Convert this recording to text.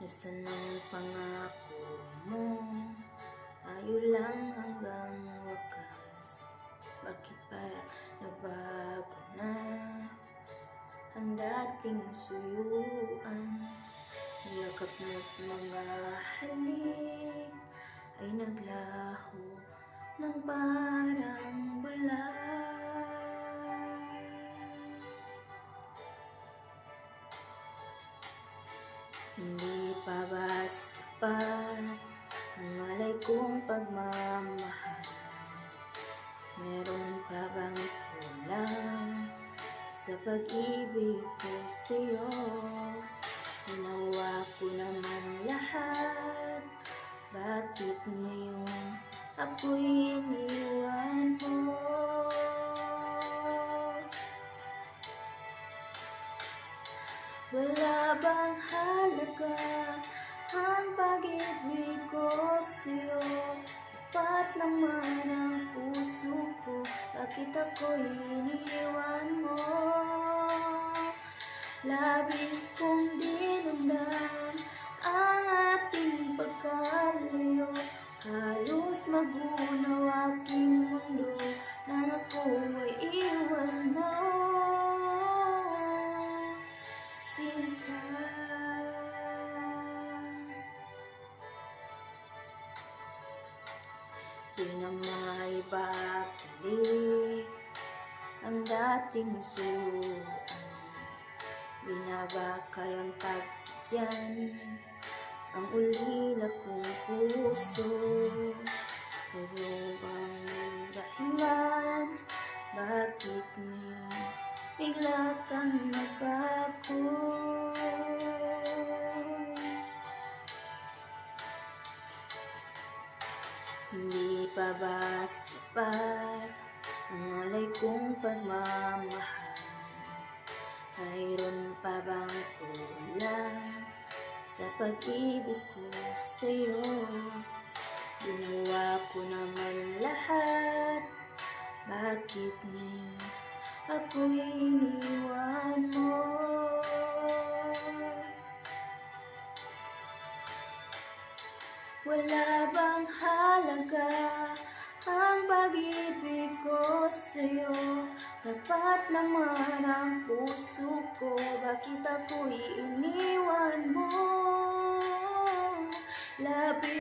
Nasaan ang pangako mo? Tayo lang hanggang wakas. Bakit para nagbago na? Ang dating suyuan. Yakap mo't mga halik Ay naglaho ng parang bulan Hindi pa ba sapat ang alay kong pagmamahal? Meron pa bang kulang sa pag-ibig ko sa'yo? Ginawa ko naman lahat Bakit ngayon ako'y iniwan mo? Wala bang halaga ang pag-ibig ko sa'yo? Tapat naman ang puso ko Bakit ako'y iniwan mo? Labis kong dinamdam ang ating pagkalayo Di na maibabalik Ang dating suan Di na ba kayang pagyan Ang ulila kong puso? Ano bang dahilan Bakit ngayon Bigla kang nagbago Hindi pa ba sapat Ang alay kong pagmamahal mayroon pa bang kulang sa pag-ibig ko sa'yo? Ginawa ko naman lahat Bakit ngayon ako'y Wala bang halaga ang pag-ibig ko sa'yo? Tapat naman ang puso ko Bakit ako'y iniwan mo? Labi